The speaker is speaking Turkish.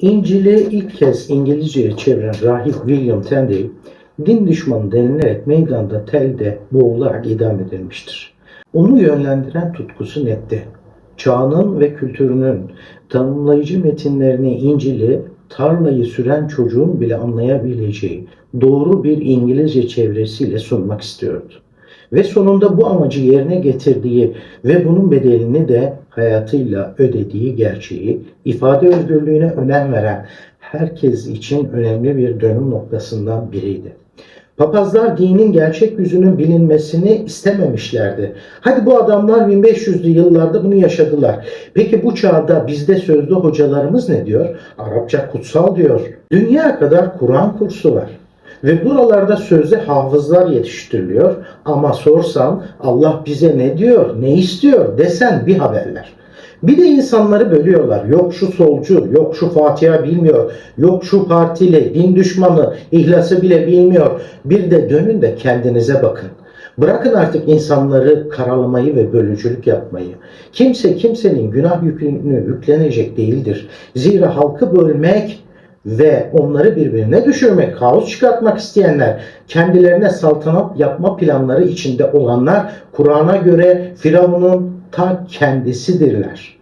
İncil'i ilk kez İngilizceye çeviren rahip William Tyndale, din düşmanı denilerek meydanda telde boğularak idam edilmiştir. Onu yönlendiren tutkusu netti. Çağının ve kültürünün tanımlayıcı metinlerini İncil'i tarlayı süren çocuğun bile anlayabileceği doğru bir İngilizce çevresiyle sunmak istiyordu. Ve sonunda bu amacı yerine getirdiği ve bunun bedelini de hayatıyla ödediği gerçeği ifade özgürlüğüne önem veren herkes için önemli bir dönüm noktasından biriydi. Papazlar dinin gerçek yüzünün bilinmesini istememişlerdi. Hadi bu adamlar 1500'lü yıllarda bunu yaşadılar. Peki bu çağda bizde sözlü hocalarımız ne diyor? Arapça kutsal diyor. Dünya kadar Kur'an kursu var. Ve buralarda sözde hafızlar yetiştiriliyor ama sorsan Allah bize ne diyor, ne istiyor desen bir haberler. Bir de insanları bölüyorlar. Yok şu solcu, yok şu Fatiha bilmiyor, yok şu partili, din düşmanı, ihlası bile bilmiyor. Bir de dönün de kendinize bakın. Bırakın artık insanları karalamayı ve bölücülük yapmayı. Kimse kimsenin günah yükünü yüklenecek değildir. Zira halkı bölmek ve onları birbirine düşürmek, kaos çıkartmak isteyenler, kendilerine saltanat yapma planları içinde olanlar Kur'an'a göre Firavun'un ta kendisidirler.